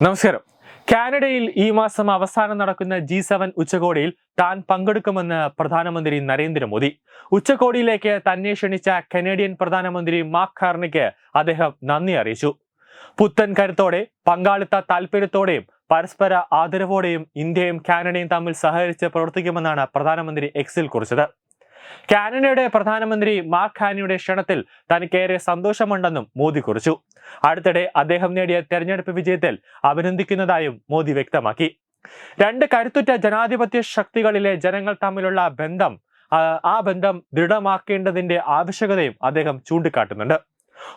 നമസ്കാരം. കാനഡയിൽ ഈ മാസം അവസാനം നടക്കുന്ന ജി സെവൻ ഉച്ചകോടിയിൽ താൻ പങ്കെടുക്കുമെന്ന് പ്രധാനമന്ത്രി നരേന്ദ്രമോദി. ഉച്ചകോടിയിലേക്ക് തന്നെ ക്ഷണിച്ച കനേഡിയൻ പ്രധാനമന്ത്രി മാക് കാർണിക്ക് അദ്ദേഹം നന്ദി അറിയിച്ചു. പുത്തൻ കരുത്തോടെ പങ്കാളിത്ത താൽപര്യത്തോടെയും പരസ്പര ആദരവോടെയും ഇന്ത്യയും കാനഡയും തമ്മിൽ സഹകരിച്ച് പ്രവർത്തിക്കുമെന്നാണ് പ്രധാനമന്ത്രി എക്സിൽ കുറിച്ചത്. കാനഡയുടെ പ്രധാനമന്ത്രി മാർക്ക് ഹാനിയുടെ ക്ഷണത്തിൽ തനിക്കേറെ സന്തോഷമുണ്ടെന്നും മോദി കുറിച്ചു. അടുത്തിടെ അദ്ദേഹം നേടിയ തെരഞ്ഞെടുപ്പ് വിജയത്തിൽ അഭിനന്ദിക്കുന്നതായും മോദി വ്യക്തമാക്കി. രണ്ട് കരുത്തുറ്റ ജനാധിപത്യ ശക്തികളിലെ ജനങ്ങൾ തമ്മിലുള്ള ബന്ധം ആ, ബന്ധം ദൃഢമാക്കേണ്ടതിന്റെ ആവശ്യകതയും അദ്ദേഹം ചൂണ്ടിക്കാട്ടുന്നുണ്ട്.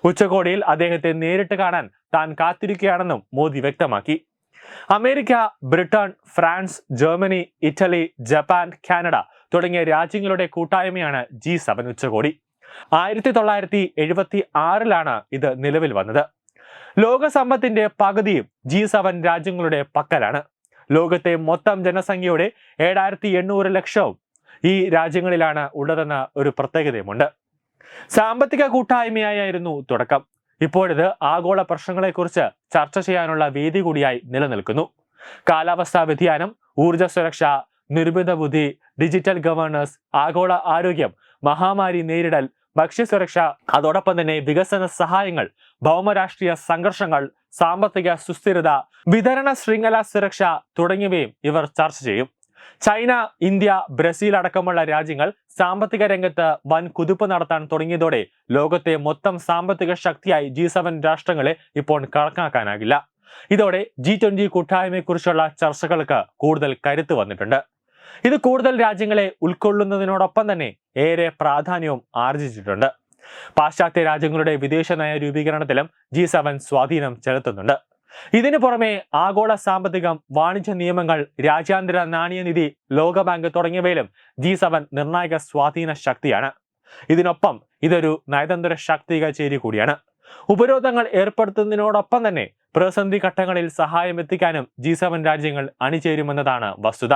ഉച്ചകോടിയിൽ അദ്ദേഹത്തെ നേരിട്ട് കാണാൻ താൻ കാത്തിരിക്കുകയാണെന്നും മോദി വ്യക്തമാക്കി. America Britain France Germany Italy Japan Canada തുടങ്ങിയ രാജ്യങ്ങളുടെ കൂട്ടായ്മയാണ് ജി സെവൻ ഉച്ചകോടി. ആയിരത്തി തൊള്ളായിരത്തി എഴുപത്തി ആറിലാണ് ഇത് നിലവിൽ വന്നത്. ലോക സമ്പത്തിന്റെ പകുതിയും ജി സെവൻ രാജ്യങ്ങളുടെ പക്കലാണ്. ലോകത്തെ മൊത്തം ജനസംഖ്യയുടെ ഏഴായിരത്തി എണ്ണൂറ് ലക്ഷവും ഈ രാജ്യങ്ങളിലാണ് ഉള്ളതെന്ന ഒരു പ്രത്യേകതയുമുണ്ട്. സാമ്പത്തിക കൂട്ടായ്മയായിരുന്നു തുടക്കം. ഇപ്പോഴിത് ആഗോള പ്രശ്നങ്ങളെക്കുറിച്ച് ചർച്ച ചെയ്യാനുള്ള വേദി കൂടിയായി നിലനിൽക്കുന്നു. കാലാവസ്ഥാ വ്യതിയാനം ഊർജ സുരക്ഷ നിർമ്മിത ബുദ്ധി ഡിജിറ്റൽ ഗവേണൻസ് ആഗോള ആരോഗ്യം മഹാമാരി നേരിടൽ ഭക്ഷ്യസുരക്ഷ അതോടൊപ്പം തന്നെ വികസന സഹായങ്ങൾ ഭൗമരാഷ്ട്രീയ സംഘർഷങ്ങൾ സാമ്പത്തിക സുസ്ഥിരത വിതരണ ശൃംഖല സുരക്ഷ തുടങ്ങിയവയും ഇവർ ചർച്ച ചെയ്യും. ചൈന ഇന്ത്യ ബ്രസീൽ അടക്കമുള്ള രാജ്യങ്ങൾ സാമ്പത്തിക രംഗത്ത് വൻ കുതിപ്പ് നടത്താൻ തുടങ്ങിയതോടെ ലോകത്തെ മൊത്തം സാമ്പത്തിക ശക്തിയായി ജി സെവൻ രാഷ്ട്രങ്ങളെ ഇപ്പോൾ കണക്കാക്കാനാകില്ല. ഇതോടെ ജി ട്വന്റി കൂട്ടായ്മയെക്കുറിച്ചുള്ള ചർച്ചകൾക്ക് കൂടുതൽ കരുത്ത് വന്നിട്ടുണ്ട്. ഇത് കൂടുതൽ രാജ്യങ്ങളെ ഉൾക്കൊള്ളുന്നതിനോടൊപ്പം തന്നെ ഏറെ പ്രാധാന്യവും ആർജിച്ചിട്ടുണ്ട്. പാശ്ചാത്യ രാജ്യങ്ങളുടെ വിദേശ നയ രൂപീകരണത്തിലും ജി സെവൻ സ്വാധീനം ചെലുത്തുന്നുണ്ട്. ഇതിനു പുറമെ ആഗോള സാമ്പത്തികം വാണിജ്യ നിയമങ്ങൾ രാജ്യാന്തര നാണയനിധി ലോകബാങ്ക് തുടങ്ങിയവയിലും ജി സെവൻ നിർണായക സ്വാധീന ശക്തിയാണ്. ഇതിനൊപ്പം ഇതൊരു നയതന്ത്ര ശാക്തിക ചേരി കൂടിയാണ്. ഉപരോധങ്ങൾ ഏർപ്പെടുത്തുന്നതിനോടൊപ്പം തന്നെ പ്രതിസന്ധി ഘട്ടങ്ങളിൽ സഹായം എത്തിക്കാനും ജി സെവൻ രാജ്യങ്ങൾ അണിചേരുമെന്നതാണ് വസ്തുത.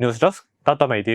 ന്യൂസ് ഡെസ്ക് തത്വമൈ ടി